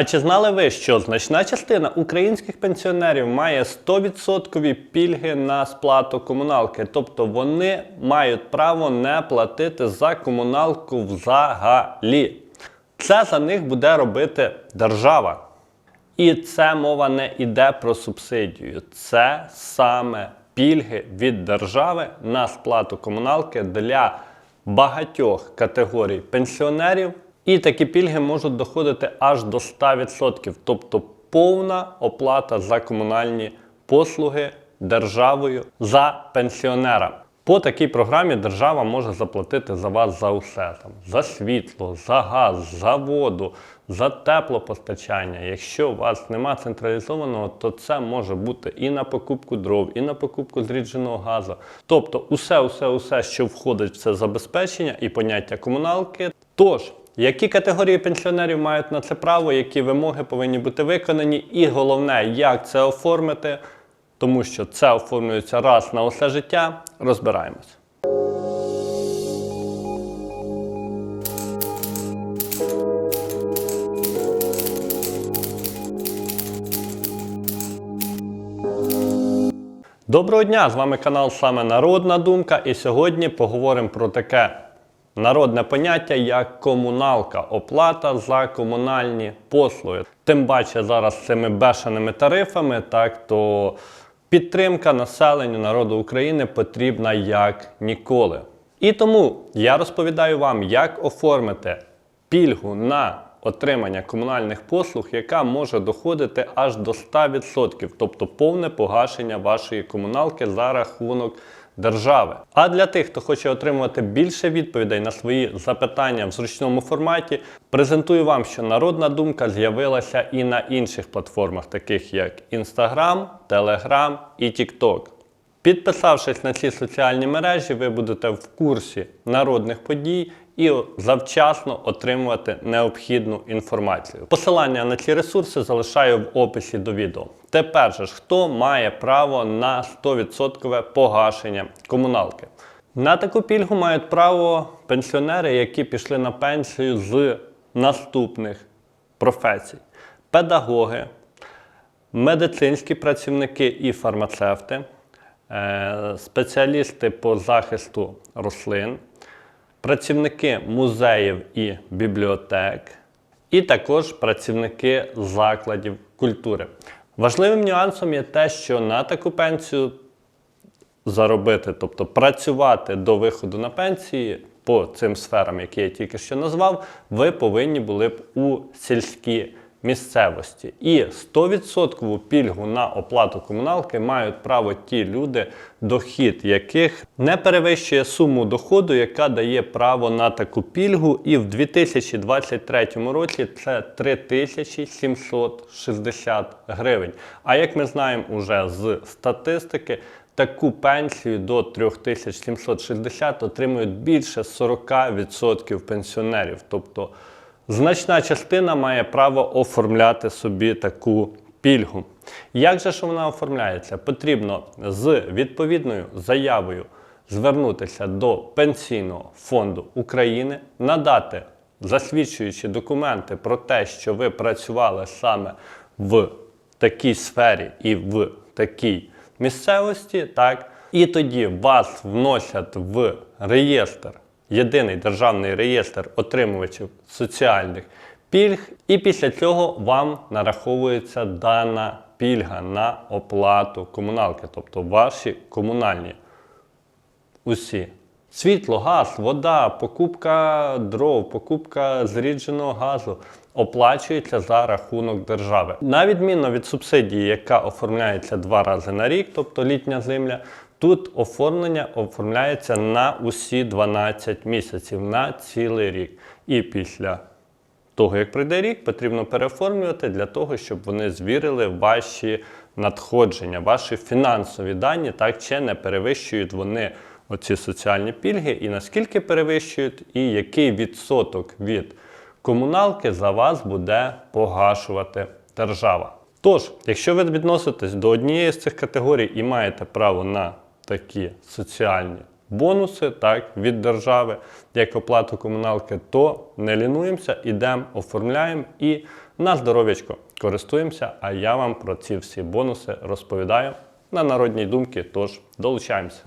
А чи знали ви, що значна частина українських пенсіонерів має 100% пільги на сплату комуналки? Тобто вони мають право не платити за комуналку взагалі. Це за них буде робити держава. І це мова не йде про субсидію, це саме пільги від держави на сплату комуналки для багатьох категорій пенсіонерів. І такі пільги можуть доходити аж до 100%, тобто повна оплата за комунальні послуги державою за пенсіонера. По такій програмі держава може заплатити за вас за усе там за світло, за газ, за воду, за теплопостачання. Якщо у вас нема централізованого, то це може бути і на покупку дров, і на покупку зрідженого газу. Тобто, усе, усе, усе, що входить в це забезпечення і поняття комуналки. Тож, які категорії пенсіонерів мають на це право, які вимоги повинні бути виконані, і головне, як це оформити, тому що це оформлюється раз на усе життя. Розбираємось. Доброго дня! З вами канал саме Народна Думка, і сьогодні поговоримо про таке народне поняття як комуналка, оплата за комунальні послуги. Тим паче зараз цими бешеними тарифами, так то підтримка населенню народу України потрібна як ніколи. І тому я розповідаю вам, як оформити пільгу на отримання комунальних послуг, яка може доходити аж до 100%, тобто повне погашення вашої комуналки за рахунок держави. А для тих, хто хоче отримувати більше відповідей на свої запитання в зручному форматі, презентую вам, що народна думка з'явилася і на інших платформах, таких як Instagram, Telegram і TikTok. Підписавшись на ці соціальні мережі, ви будете в курсі народних подій і завчасно отримувати необхідну інформацію. Посилання на ці ресурси залишаю в описі до відео. Тепер же ж, хто має право на 100% погашення комуналки? На таку пільгу мають право пенсіонери, які пішли на пенсію з наступних професій: педагоги, медицинські працівники і фармацевти, е, спеціалісти по захисту рослин, працівники музеїв і бібліотек, і також працівники закладів культури. Важливим нюансом є те, що на таку пенсію заробити, тобто працювати до виходу на пенсії по цим сферам, які я тільки що назвав, ви повинні були б у сільській місцевості. І 100% пільгу на оплату комуналки мають право ті люди, дохід яких не перевищує суму доходу, яка дає право на таку пільгу. І в 2023 році це 3760 гривень. А як ми знаємо уже з статистики, таку пенсію до 3760 отримують більше 40% пенсіонерів. Тобто значна частина має право оформляти собі таку пільгу. Як же ж вона оформляється? Потрібно з відповідною заявою звернутися до Пенсійного фонду України, надати засвідчуючі документи про те, що ви працювали саме в такій сфері і в такій місцевості, так, і тоді вас вносять в реєстр, єдиний державний реєстр отримувачів соціальних пільг, і після цього вам нараховується дана пільга на оплату комуналки, тобто ваші комунальні усі. Світло, газ, вода, покупка дров, покупка зрідженого газу оплачується за рахунок держави. На відміну від субсидії, яка оформляється два рази на рік, тобто літня земля, тут оформлення оформляється на усі 12 місяців, на цілий рік. І після того, як пройде рік, потрібно переоформлювати для того, щоб вони звірили ваші надходження, ваші фінансові дані, так чи не перевищують вони оці соціальні пільги, і наскільки перевищують, і який відсоток від комуналки за вас буде погашувати держава. Тож, якщо ви відноситесь до однієї з цих категорій і маєте право на такі соціальні бонуси так, від держави, як оплату комуналки, то не лінуємося, ідемо, оформляємо і На здоров'ячко користуємося, а я вам про ці всі бонуси розповідаю на народній думці. Тож долучаємося.